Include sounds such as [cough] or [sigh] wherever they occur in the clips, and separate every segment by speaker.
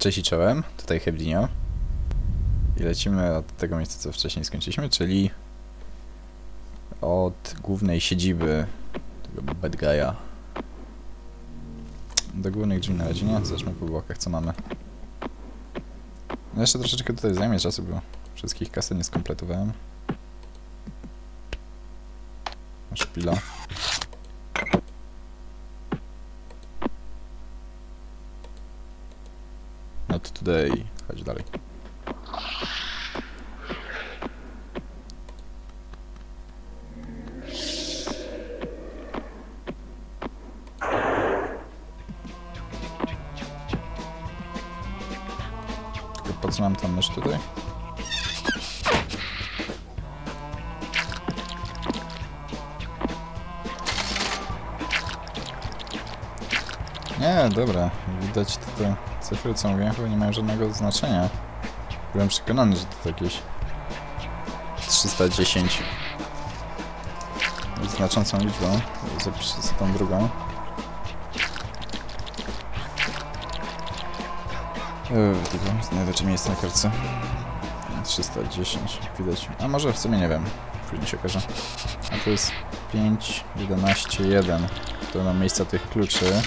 Speaker 1: Cześć i czołem, tutaj Heblinio. I lecimy od tego miejsca, co wcześniej skończyliśmy, czyli od głównej siedziby tego bad guy'a. Do głównych drzwi na razie nie, zacznijmy po blokach, co mamy. No jeszcze troszeczkę tutaj zajmie czasu, bo wszystkich kasy nie skompletowałem. Szpila. Not today. Chodź dalej. Po co nam ta mysz tutaj? Nie, dobra. Widać te cyfry, co mówiłem, chyba nie mają żadnego znaczenia. Byłem przekonany, że to jakieś 310 jest znaczącą liczbą. Zapiszę sobie tą drugą. Eee, tylko znajdę czy miejsce na kartce. 310, widać. A może w sumie nie wiem. Później się okaże. A to jest 5, 11, 1. To mam miejsca tych kluczy.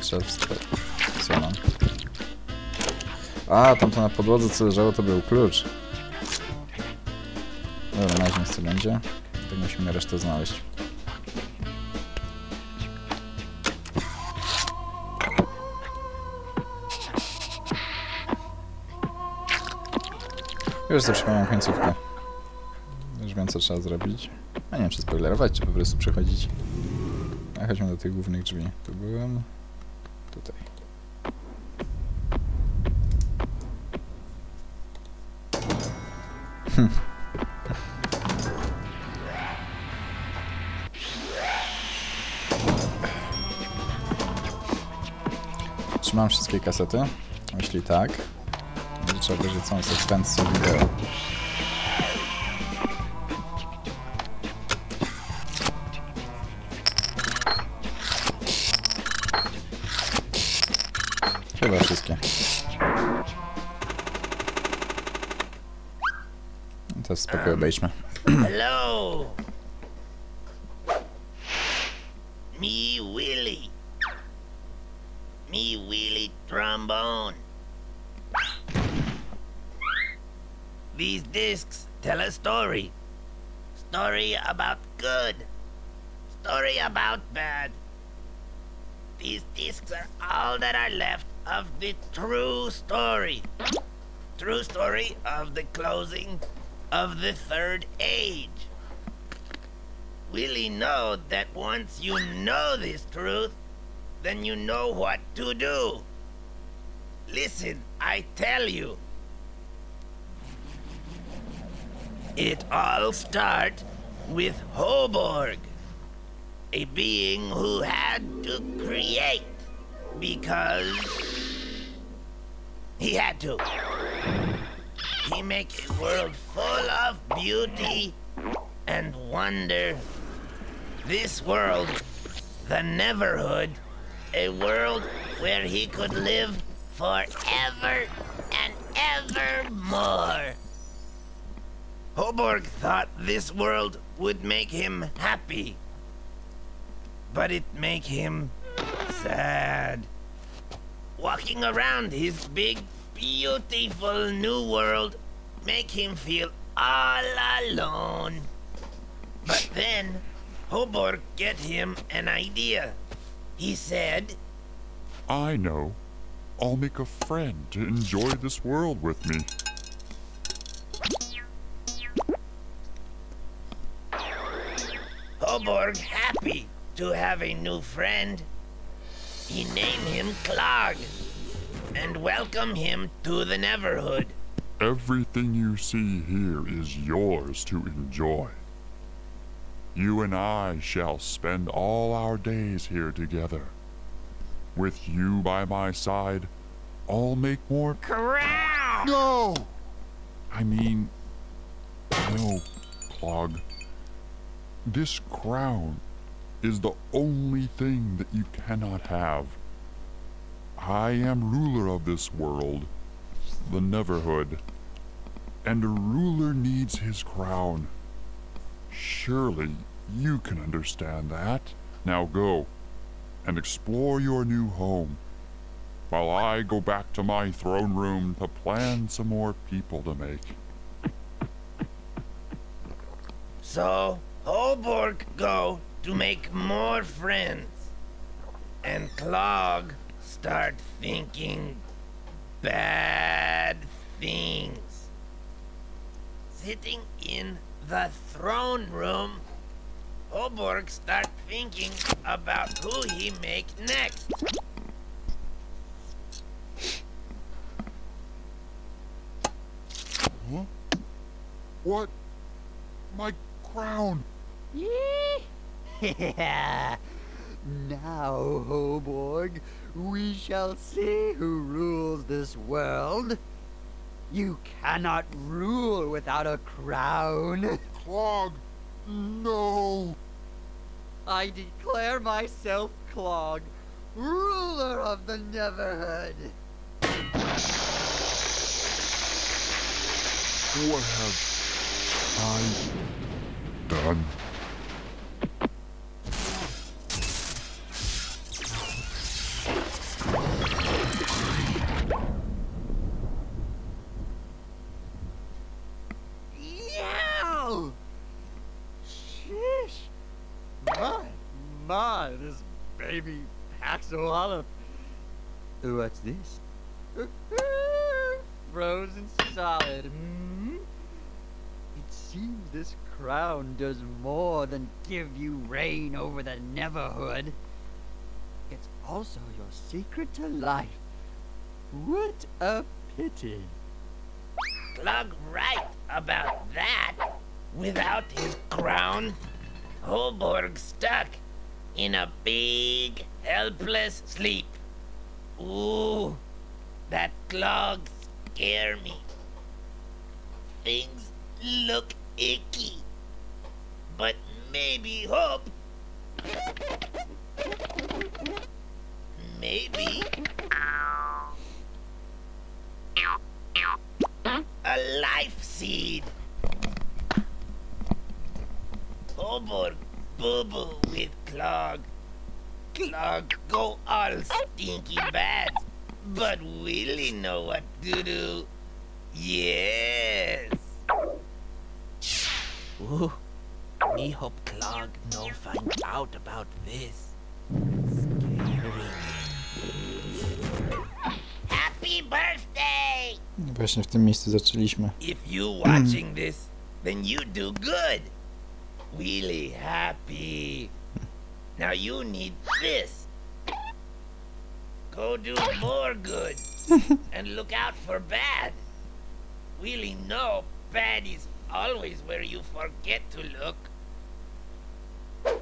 Speaker 1: Trzeba wstać. A, tam to na podłodze co leżało to był klucz. Dobra, na razie nic będzie. Tak musimy resztę znaleźć. Już przypomniałem końcówkę. Już wiem co trzeba zrobić. A nie wiem czy spoilerować, czy po prostu przechodzić. A chodźmy do tych głównych drzwi. Tu byłem. Czy mam wszystkie kasety? Jeśli tak, to trzeba obejrzeć całą sekwencję wideo. Chyba wszystkie. To spokój obejdźmy.
Speaker 2: Hello. [clears throat] Me Willie. Me Willie trombone. These discs tell a story. Story about good. Story about bad. These discs are all that are left of the true story. True story of the closing of the third age. Willie know that once you know this truth, then you know what to do. Listen, I tell you. It all starts with Hoborg, a being who had to create because he had to. He make a world full of beauty and wonder. This world, the Neverhood, a world where he could live forever and evermore. Hoborg thought this world would make him happy, but it make him sad. Walking around his big, beautiful new world make him feel all alone. But then, Hoborg get him an idea. He said,
Speaker 3: I know. I'll make a friend to enjoy this world with me.
Speaker 2: Hoborg happy to have a new friend. He named him Clog and welcome him to the Neverhood.
Speaker 3: Everything you see here is yours to enjoy. You and I shall spend all our days here together. With you by my side, I'll make more.
Speaker 2: Corral!
Speaker 3: No! I mean, no, Clog. This crown is the only thing that you cannot have. I am ruler of this world, the Neverhood, and a ruler needs his crown. Surely you can understand that. Now go and explore your new home, while I go back to my throne room to plan some more people to make.
Speaker 2: So, Holborg go to make more friends. And Clog start thinking bad things. Sitting in the throne room, Holborg start thinking about who he make next.
Speaker 3: Huh? What? My crown!
Speaker 4: Yeah. [laughs] Now, Hoborg, we shall see who rules this world. You cannot rule without a crown. [laughs]
Speaker 3: Clog! No!
Speaker 4: I declare myself Clog, ruler of the Neverhood.
Speaker 3: What have I done?
Speaker 4: Yow! Sheesh! My, my, this baby packs a lot of. What's this? Frozen solid. Hmm? It seems this crown does more than give you reign over the Neverhood. It's also your secret to life. What a pity.
Speaker 2: Clog right about that. Without his crown, Holborg stuck in a big, helpless sleep. Ooh, that clog scare me. Things look icky, but maybe hope. Maybe a life seed. Oh, Hoborg boo boo with Clog. Clog go all stinky bad, but Willie know what to do. Yes. Ooh, me hope Clog no find out about this. Happy birthday!
Speaker 1: Właśnie w tym miejscu zaczęliśmy.
Speaker 2: If you watching this, then you do good. Really happy. Now you need this. Go do more good. [laughs] and look out for bad. Really know bad is always where you forget to look.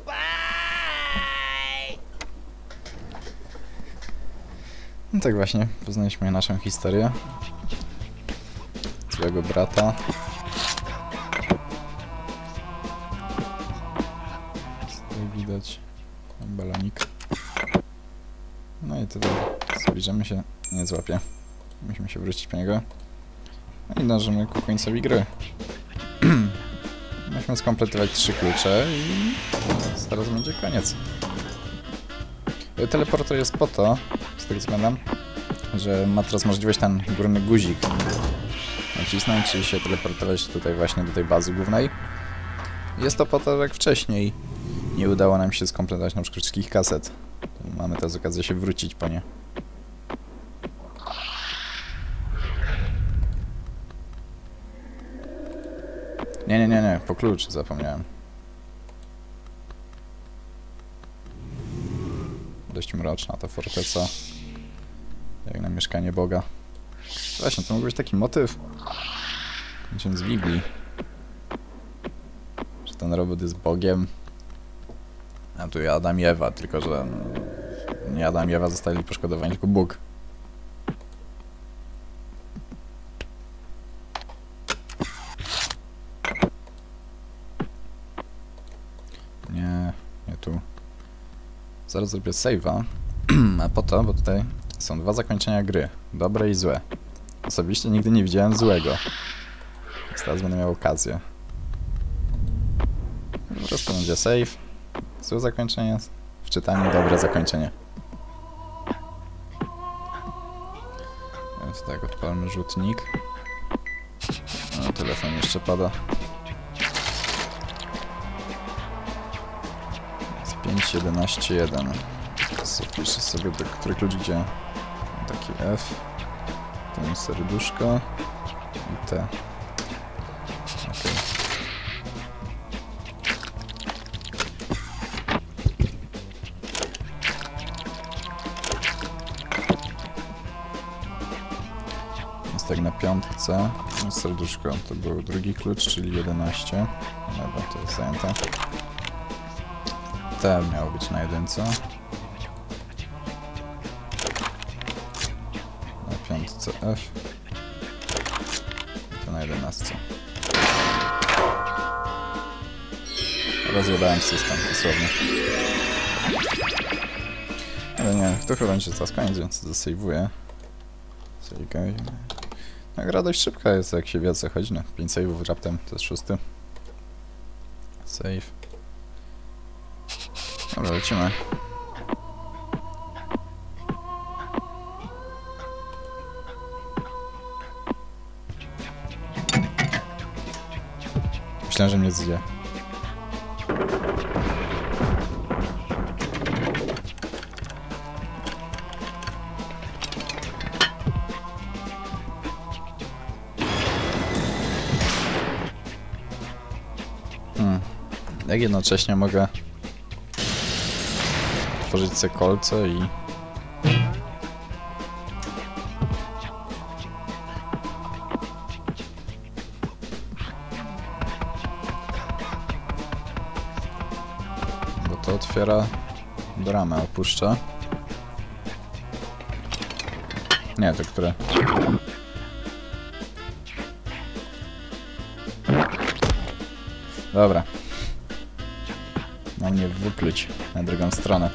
Speaker 2: Bye!
Speaker 1: No tak właśnie, poznaliśmy naszą historię. Złego brata. Balonik. No i tutaj zbliżamy się, nie złapie. Musimy się wrócić po niego. No i dążymy ku końcowi gry. [clears throat] Musimy skompletować trzy klucze i zaraz będzie koniec. Teleporter jest po to, z tego co pamiętam, że ma teraz możliwość ten górny guzik nacisnąć i się teleportować tutaj właśnie do tej bazy głównej. Jest to po to, jak wcześniej nie udało nam się skompletować na przykład wszystkich kaset. Mamy teraz okazję się wrócić po nie. Nie, nie, nie, nie, po klucz zapomniałem. Dość mroczna ta forteca. Jak na mieszkanie Boga. Właśnie, to mógł być taki motyw. Czym z Biblii. Że ten robot jest Bogiem. Tu Adam i Ewa, tylko że no, nie Adam i Ewa zostali poszkodowani, tylko Bóg. Nie, nie tu. Zaraz zrobię save'a. [clears throat] A po to, bo tutaj Są dwa zakończenia gry. Dobre i złe. Osobiście nigdy nie widziałem złego. Więc teraz będę miał okazję. Po prostu będzie save. Złe zakończenie. W czytaniu dobre zakończenie. Więc tak, odpalmy rzutnik. No, telefon jeszcze pada. Jest 5, 11, 1. Zapiszę sobie, do który klucz gdzie. Taki F. Ten serduszko. I T. piątce. Serduszko to był drugi klucz, czyli 11. Dobra, to jest zajęte. T miało być na jedynce. Na piątce F. To na jedenastce. Rozjebałem system, dosłownie. Ale nie, to chyba będzie teraz koniec, więc zasejwuję. Save game. No, gra dość szybka jest, jak się wie co chodzi. No, 5 save'ów raptem, to jest szósty. Save. Dobra, lecimy. Myślałem, że mnie zje. Jak jednocześnie mogę tworzyć sobie kolce i... Bo to otwiera bramę, opuszcza. Nie, to które... Dobra. Wypluć na drugą stronę.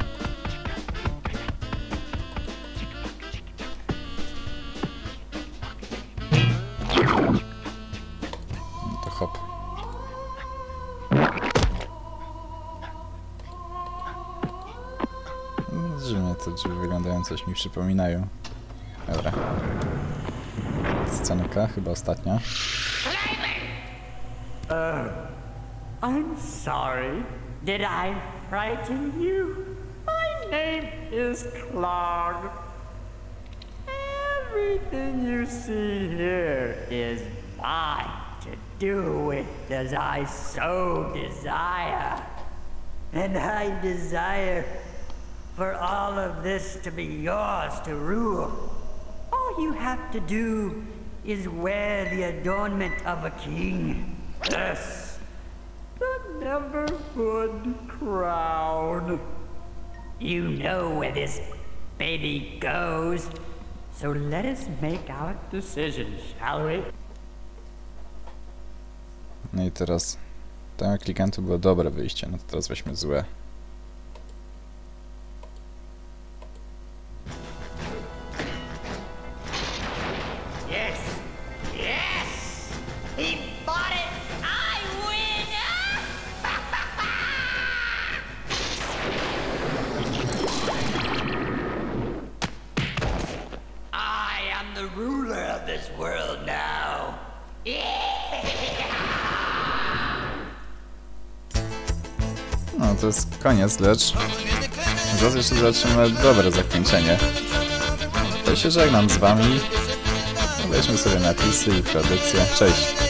Speaker 1: No to hop. Dziwnie te drzwi wyglądają, coś mi przypominają. Dobra. Scenka, chyba ostatnia.
Speaker 4: Frighten you? My name is Clog. Everything you see here is mine to do with as I so desire. And I desire for all of this to be yours to rule. All you have to do is wear the adornment of a king. Yes, the Neverhood crown. You know where this baby goes. So let us make our decision, shall we?
Speaker 1: No i teraz... Tam jak klikałem to było dobre wyjście, no to teraz weźmy złe. Koniec, lecz... Zaraz jeszcze zobaczymy dobre zakończenie. To się żegnam z wami. Weźmy sobie napisy i tradycję. Cześć!